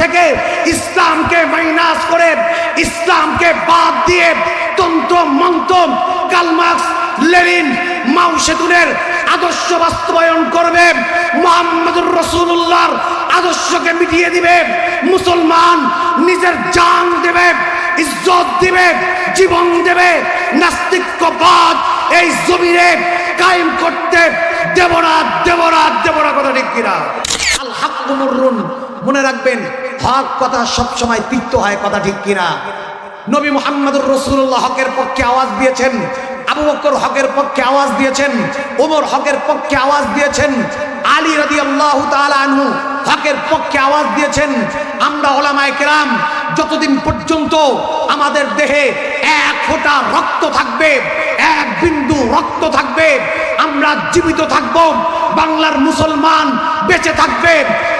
থেকে ইসলামকে মাইনাস করে, ইসলামকে বাদ দিয়ে তন্ত্র, মন্ত্র কালমার্কস লেনিন মাও সেতুনের আদর্শ বাস্তবায়ন করবে, মোহাম্মদুর রসুল্লাহর আদর্শকে মিটিয়ে দিবে, মুসলমান নিজের জান দেবে, ইজ্জত দিবে, জীবন দেবে নাস্তিক্যবাদ এই জমিনে কায়েম করতে দেবরা দেবরা দেবরা কথা ঠিক কিনা? আল মনে রাখবেন হক কথা সবসময় তিক্ত হয়, কথা ঠিক কিনা? নবী মোহাম্মদুর রসুল্লাহ হকের পক্ষে আওয়াজ দিয়েছেন, আবু বকর হকের পক্ষে আওয়াজ দিয়েছেন, ওমর হকের পক্ষে আওয়াজ দিয়েছেন, আলী রাদি আল্লাহ আনহু হকের পক্ষে আওয়াজ দিয়েছেন। আমরা ওলামায়ে কেরাম, যতদিন পর্যন্ত আমাদের দেহে এক ফোঁটা রক্ত থাকবে, এক বিন্দু রক্ত থাকবে, আমরা জীবিত থাকব, বাংলার মুসলমান বেঁচে থাকবে,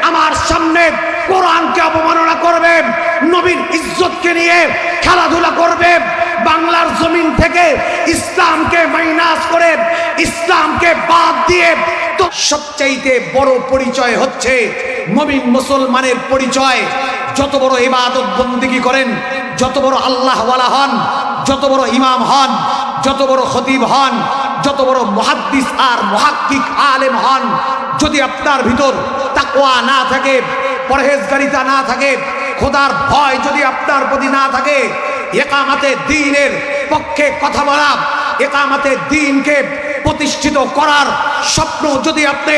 আমার সামনে কোরআনকে অবমাননা করবে, নবীর ইজ্জতকে নিয়ে খেলাধুলা করবে, বাংলার জমিন থেকে ইসলামকে মাইনাস করে, ইসলামকে বাদ দিয়ে তো সবচাইতে বড় পরিচয় হচ্ছে নবীন মুসলমানের পরিচয়। যত বড় ইবাদত বন্দিগি করেন, যত বড় আল্লাহওয়ালা হন, যত বড় ইমাম হন, যত বড় খতিব হন, যত বড় মহাদ্দিস আর মহাক্কিক আলেম হন, যদি আপনার ভিতর তাকওয়া না থাকে পরহেজগারিতা না থাকে, খোদার ভয় যদি আপনার প্রতি না থাকে, একামাতে দিনের পক্ষে কথা বলা, একামাতে দিনকে প্রতিষ্ঠিত করার স্বপ্ন যদি আপনি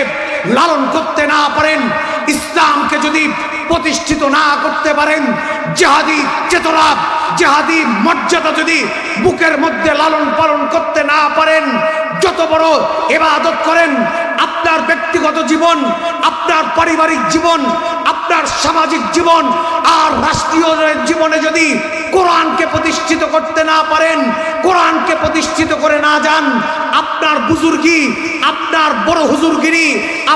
লালন করতে না পারেন, ইসলামকে যদি প্রতিষ্ঠিত না করতে পারেন, জেহাদি চেতনা, জেহাদি মর্যাদা যদি বুকের মধ্যে লালন পালন করতে না পারেন, যত বড় এবাদত করেন আপনার ব্যক্তিগত জীবন, আপনার পারিবারিক জীবন, আপনার সামাজিক জীবন আর রাষ্ট্রীয় জীবনে যদি কোরআনকে প্রতিষ্ঠিত করতে না পারেন, কোরআনকে প্রতিষ্ঠিত করে না যান, আপনার বুজুর্গি, আপনার বড় হুজুরগিরি,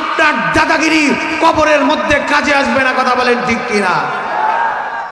আপনার দাদাগিরি কবরের মধ্যে কাজে আসবে না, কথা বলেন ঠিক কিনা?